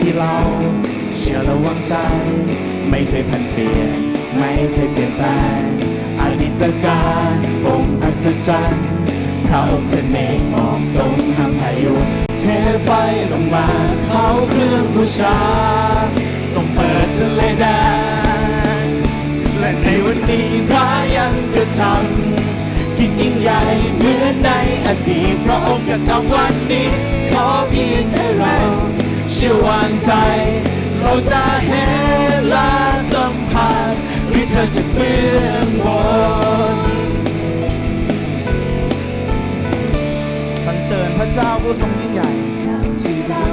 ที่เรา เชื่อและวางใจ ไม่เคยพันเปลี่ยน ไม่เคยเปลี่ยนแปลงอดีตการองค์อัศจรรย์พระองค์เป็นเมฆหมอกทรงทำพายุเทไฟลงมาเผาเครื่องบูชาทรงเปิดทะเลแดงและในวันนี้พระยังกระทำกิจยิ่งใหญ่เหมือนในอดีตพระองค์กระทำวันนี้ ขอเพียงแต่เรา ชื่อวางใจ เราจะเห็นและสัมผัสวิเธอจากเบื้องบนสรรเสริญพระเจ้าผู้ทรงยิ่งใหญ่ที่เรา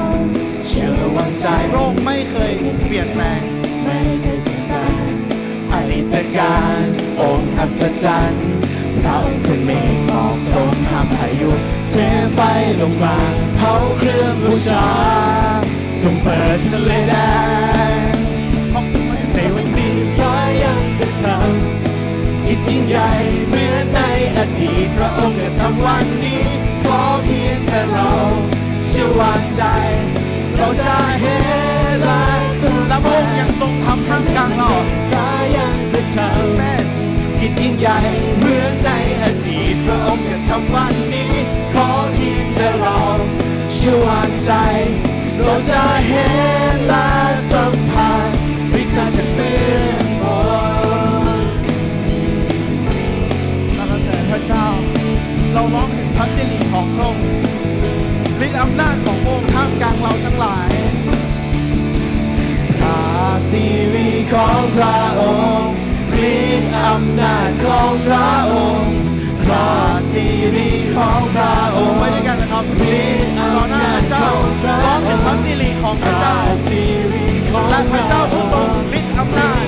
เชื่อวางใจพระองค์ไม่เคยเปลี่ยนแปลงไม่เคยเปลี่ยนแปลงอดีตการองค์อัศจรรย์พระองค์คือเมฆหมอกทรงทำพายุเทไฟลงมาเผาเครื่องบูชา ทรงเปิดทะเลแดงในวันนี้พระยังกระทำกิจยิ่งใหญ่เหมือนในอดีตพระองค์กระทำวันนี้ขอเพียงแค่เราเชื่อวางใจเราจะเห็นและสัมและพระองค์ยังทรงทำท่ามกลางเราพระยังกระทำแม่กิจยิ่งใหญ่เหมือนในอดีตพระองค์กระทำวันนี้ ขอเพียงแต่เรา เชื่อวางใจ เราจะเห็นและสัมผัสวิจารณ์จากเบื้องบนสรรเสริญพระเจ้า เราร้องถึงพระสิริของพระองค์ฤทธิ์อำนาจของพระองค์ท่ามกลางเราทั้งหลายพระสิริของพระองค์ฤทธิ์อำนาจของพระองค์ สิริของพระองค์ไว้ด้วยกันนะครับลีต่อหน้าพระเจ้าร้องถึงพระสิริของพระเจ้าและพระเจ้าผู้ทรงฤทธิ์อำนาจ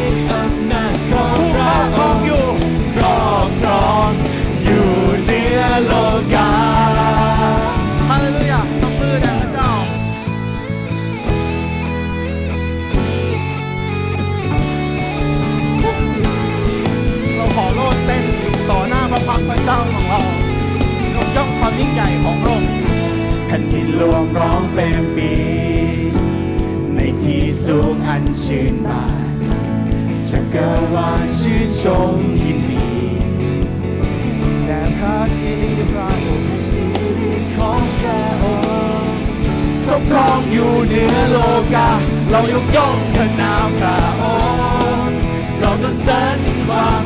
รวมร้องเป็นปี ในที่สูงอันชื่นบานจักรวาลชื่นชมยินดีแด่พระสิริพระองค์สิริของพระองค์ครอบครองอยู่เหนือโลกา เรายกย่องพระนามพระองค์เราสรรเสริญถึงความ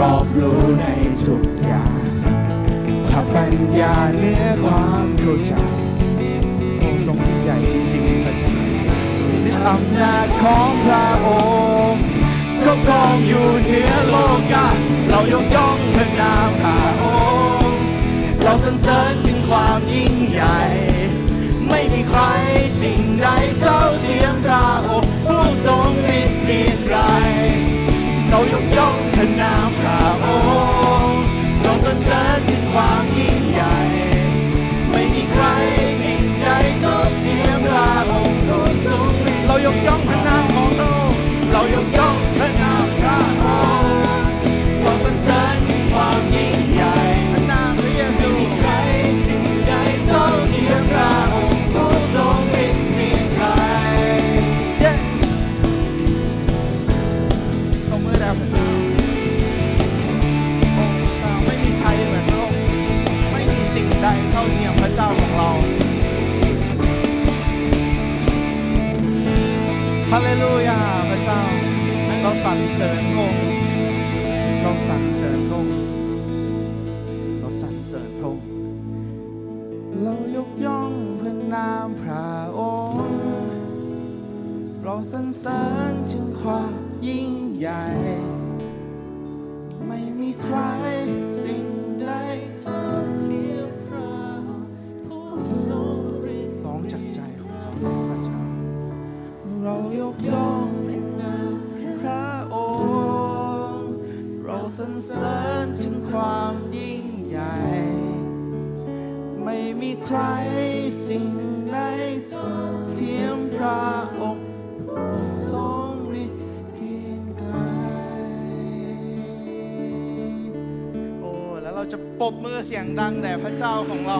รอบรู้ในทุกอย่างพระปัญญาเนื้อความเข้าใจองค์ทรงใหญ่จริงๆพระเจ้าฤทธิ์อำนาจของพระองค์ก็ครองอยู่เหนือโลกาเรายกย่องพระนามพระองค์ เราสรรเสริญถึงความยิ่งใหญ่ ไม่มีใครสิ่งใดเท่าเทียมพระองค์ผู้ทรงฤทธิ์เปลี่ยนไร เรายกย่องพระนามพระองค์ องค์เราสรรเสริญถึงความยิ่งใหญ่ ไม่มีใครสิ่งใดเท่าเทียมพระผู้ทรงฤทธิ์ร้องจากใจของเราต่พระเจ้าเรายกย่องในนาพระองค์ เราสรรเสริญถึงความยิ่งใหญ่ ไม่มีใคร ปรบมือเสียงดังแด่พระเจ้าของเรา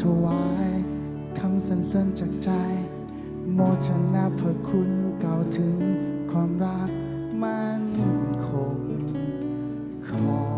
ถวายคำสั้นๆจากใจ โมทนาเพื่อคุณเก่าถึงความรักมันคงขอ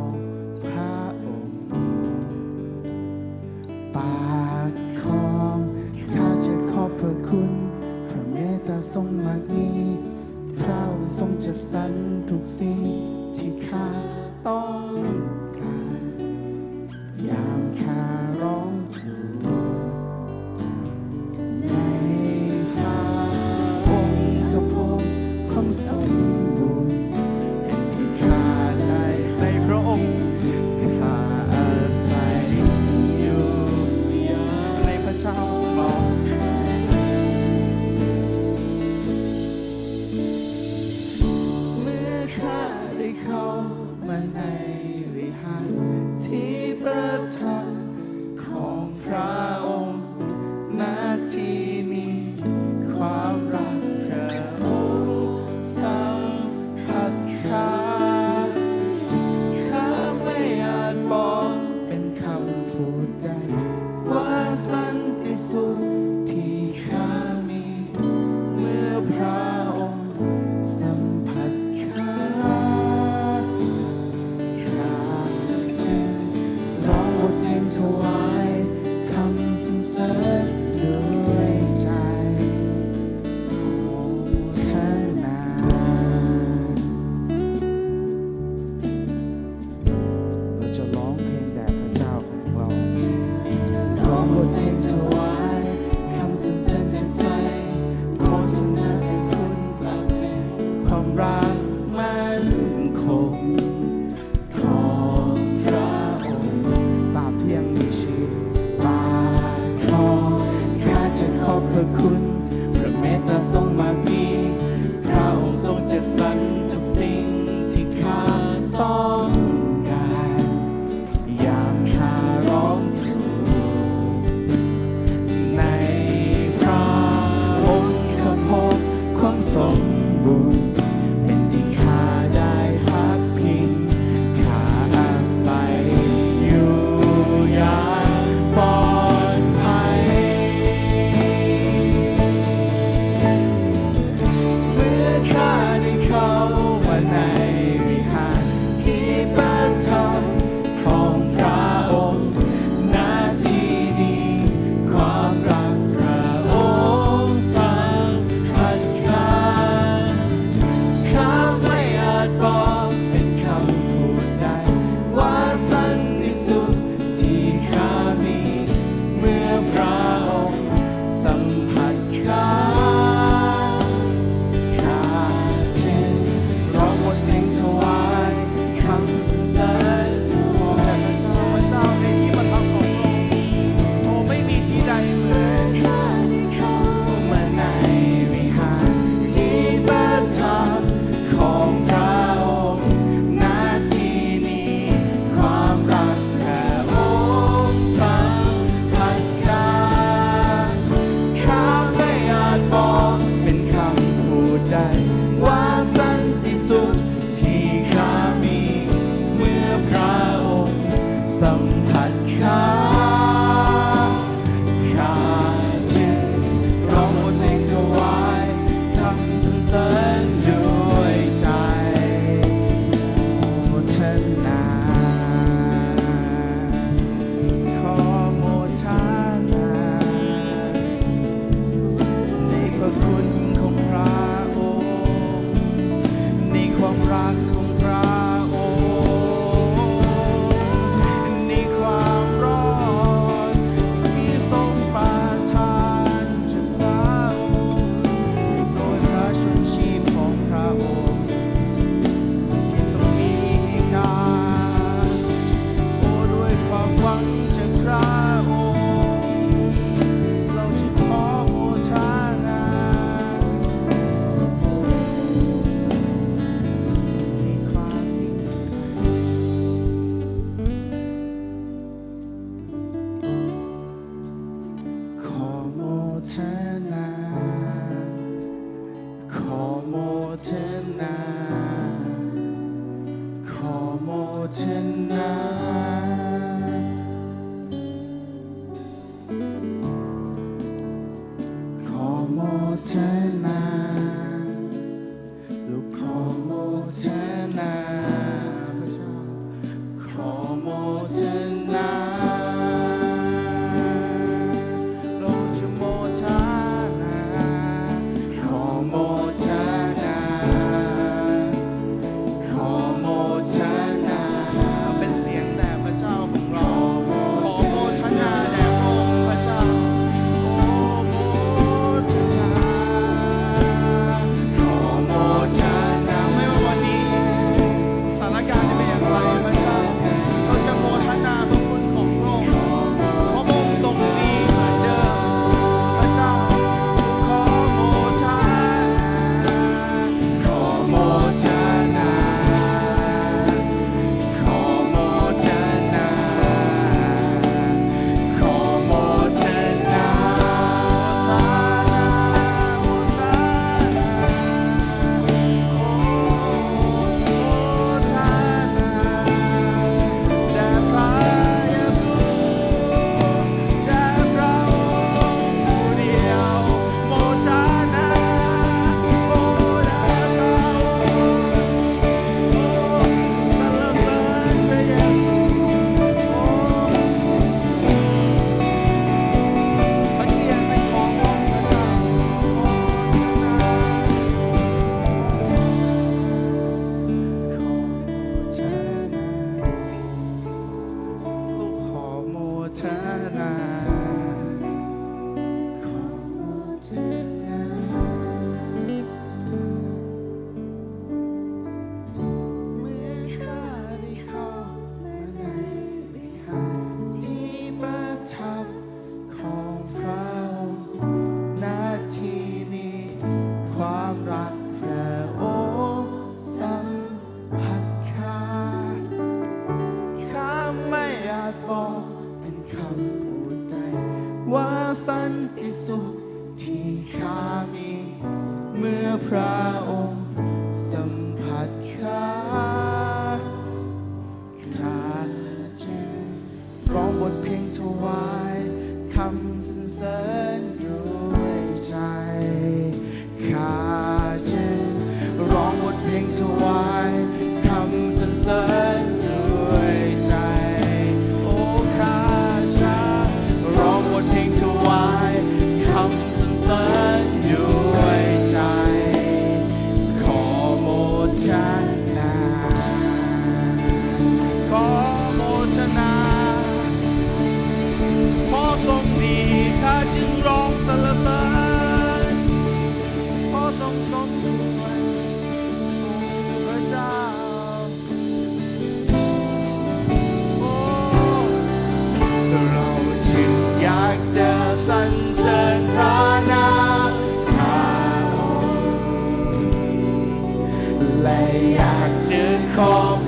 Tonight.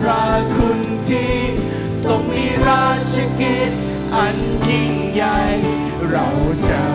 พระคุณที่ทรงมีราชกิจอันยิ่งใหญ่ เราจะ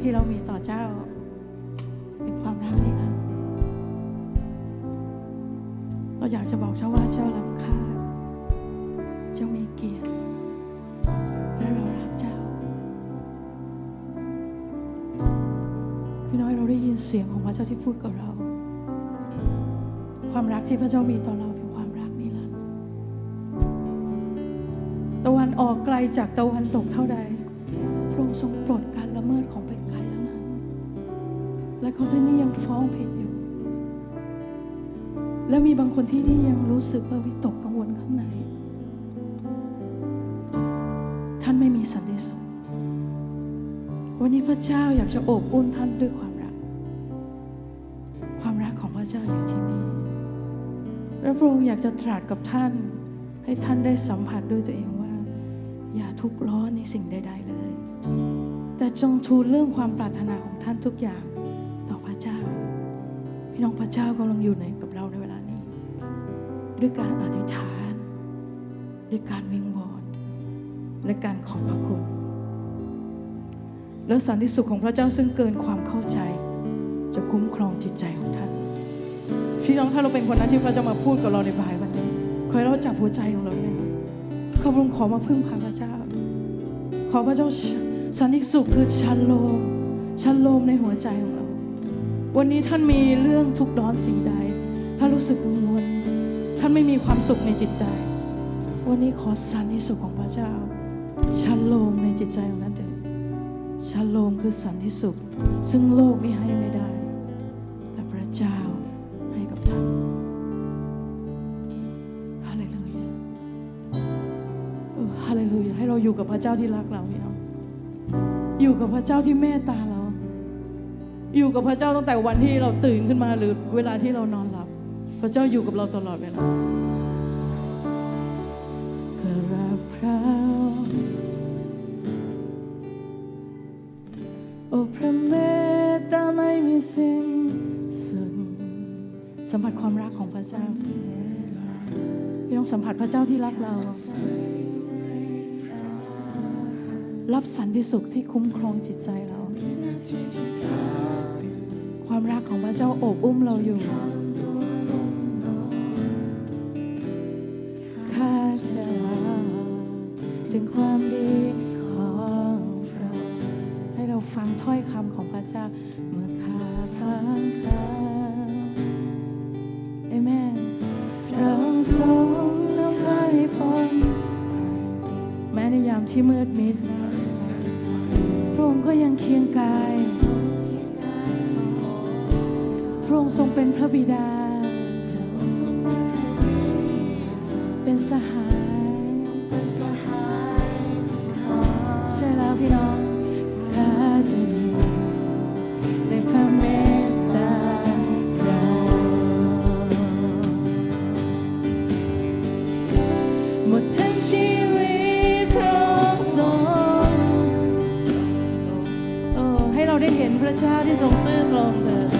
ที่เรามีต่อเจ้า เป็นความรักนี่ค่ะเราอยากจะบอกเจ้าว่าเจ้าล้ำค่าเจ้ามีเกียรติและเรารักเจ้า พี่น้อยเราได้ยินเสียงของพระเจ้าที่พูดกับเรา ความรักที่พระเจ้ามีต่อเราเป็นความรักนิรันดร์ตะวันออกไกลจากตะวันตกเท่าใด และคนที่นี่ยังฟ้องผิดอยู่ และมีบางคนที่นี่ยังรู้สึกว่าวิตกกังวลข้างใน ท่านไม่มีสันติสุข วันนี้พระเจ้าอยากจะโอบอุ้มท่านด้วยความรัก ความรักของพระเจ้าอยู่ที่นี่และพระองค์อยากจะตรัสกับท่าน ให้ท่านได้สัมผัสด้วยตัวเองว่า อย่าทุกข์ร้อนในสิ่งใด ๆ เลย แต่จงทูลเรื่องความปรารถนาของท่านทุกอย่าง พี่น้องพระเจ้ากำลังอยู่ในกับเราในเวลานี้ ด้วยการอธิษฐาน ด้วยการวิงวอนและการขอบพระคุณ แล้วสันติสุขของพระเจ้าซึ่งเกินความเข้าใจ จะคุ้มครองจิตใจของท่านพี่น้องถ้าเราเป็นคนนั้นที่พระเจ้ามาพูดกับเราในบ่ายวันนี้ขอให้เราจับหัวใจของเราเนี่ยข้าพระองค์ขอมาพึ่งพาพระเจ้า ขอพระเจ้าสันติสุขคือชันโลมชันโลมในหัวใจของเรา วันนี้ท่านมีเรื่องทุกข์ร้อนสิ่งใดถ้านรู้สึกกังวล ท่านไม่มีความสุขในจิตใจ วันนี้ขอสันติสุขของพระเจ้าชันโลมในจิตใจของนั้นเถิดชันโลมคือสันติสุข ซึ่งโลกนี้ให้ไม่ได้ แต่พระเจ้าให้กับท่านฮาเลลูยาฮาเลลูยาให้เราอยู่กับพระเจ้าที่รักเราเนี่ยอยู่กับพระเจ้าที่เมตตา อยู่กับพระเจ้าตั้งแต่วันที่เราตื่นขึ้นมาหรือเวลาที่เรานอนหลับ พระเจ้าอยู่กับเราตลอดเวลากราบพระโอ้พระเมตตาไม่มีสิ้นสุดสัมผัสความรักของพระเจ้าพี่น้องสัมผัสพระเจ้าที่รักเรา รับสันติสุขที่คุ้มครองจิตใจเรา ความรักของพระเจ้าโอบอุ้มเราอยู่ข้าจะถึงความดีของเราให้เราฟังถ้อยคำของพระเจ้าเมื่อข้าฟังคำเอเมนเราทรงนำให้พ้นแม้ในยามที่มืดมิดพระองค์ก็ยังเคียงกาย ค์ทรงเป็นพระบิดา เป็นสหายใช่แล้วพี่น้องพระจะอยู่ในพระเมตตาเราหมดทั้งชีวิตพระองค์ทรงโอ้ให้เราได้เห็นพระเจ้าที่ทรงซื่อตรงเถิด